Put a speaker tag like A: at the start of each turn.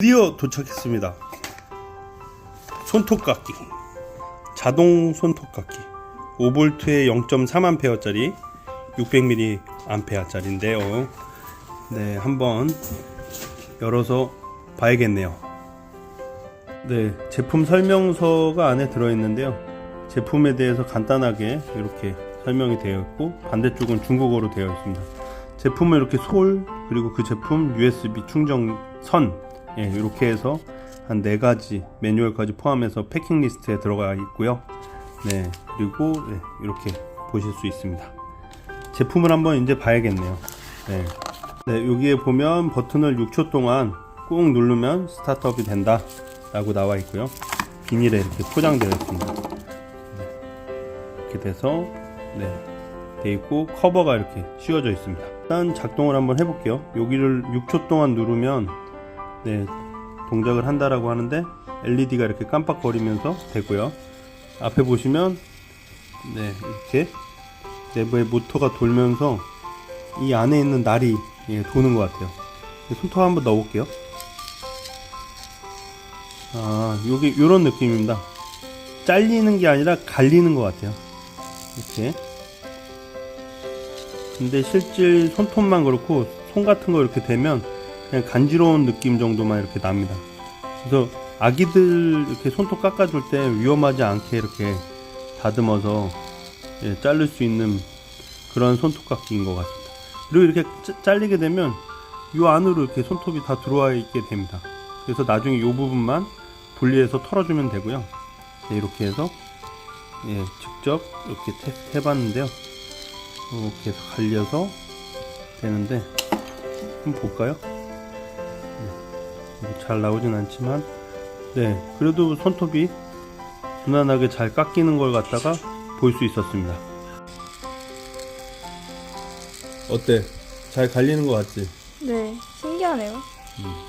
A: 드디어 도착했습니다. 손톱깎이. 자동 손톱깎이. 5볼트에 0.3A짜리 600mA짜리인데요. 네, 한번 열어서 봐야겠네요. 네, 제품 설명서가 안에 들어있는데요. 제품에 대해서 간단하게 이렇게 설명이 되어 있고 반대쪽은 중국어로 되어 있습니다. 제품은 이렇게 솔 그리고 그 제품 USB 충전선 예, 이렇게 해서 한 네 가지 매뉴얼까지 포함해서 패킹 리스트에 들어가 있고요. 네, 그리고 네, 이렇게 보실 수 있습니다. 제품을 한번 이제 봐야겠네요. 네. 네, 여기에 보면 버튼을 6초 동안 꾹 누르면 스타트업이 된다 라고 나와 있고요. 비닐에 이렇게 포장되어 있습니다. 네, 이렇게 돼서 네, 돼 있고 커버가 이렇게 씌워져 있습니다. 일단 작동을 한번 해볼게요. 여기를 6초 동안 누르면 네, 동작을 한다라고 하는데 LED가 이렇게 깜빡거리면서 되고요. 앞에 보시면 네, 이렇게 내부에 모터가 돌면서 이 안에 있는 날이 예, 도는 것 같아요. 손톱 한번 넣어볼게요. 아, 요게 요런 느낌입니다. 잘리는 게 아니라 갈리는 것 같아요. 이렇게. 근데 실질 손톱만 그렇고 손 같은 거 이렇게 되면 그냥 간지러운 느낌 정도만 이렇게 납니다. 그래서 아기들 이렇게 손톱 깎아줄 때 위험하지 않게 이렇게 다듬어서 예, 자를 수 있는 그런 손톱 깎기인 것 같습니다. 그리고 이렇게 짜- 잘리게 되면 이 안으로 이렇게 손톱이 다 들어와 있게 됩니다. 그래서 나중에 이 부분만 분리해서 털어주면 되고요. 네, 이렇게 해서 예, 직접 이렇게 테스트 해봤는데요. 이렇게 해서 갈려서 되는데 한번 볼까요? 네, 이거 잘 나오진 않지만 네 그래도 손톱이 무난하게 잘 깎이는 걸 갖다가 볼 수 있었습니다. 어때? 잘 갈리는 것 같지?
B: 네, 신기하네요.
A: 음.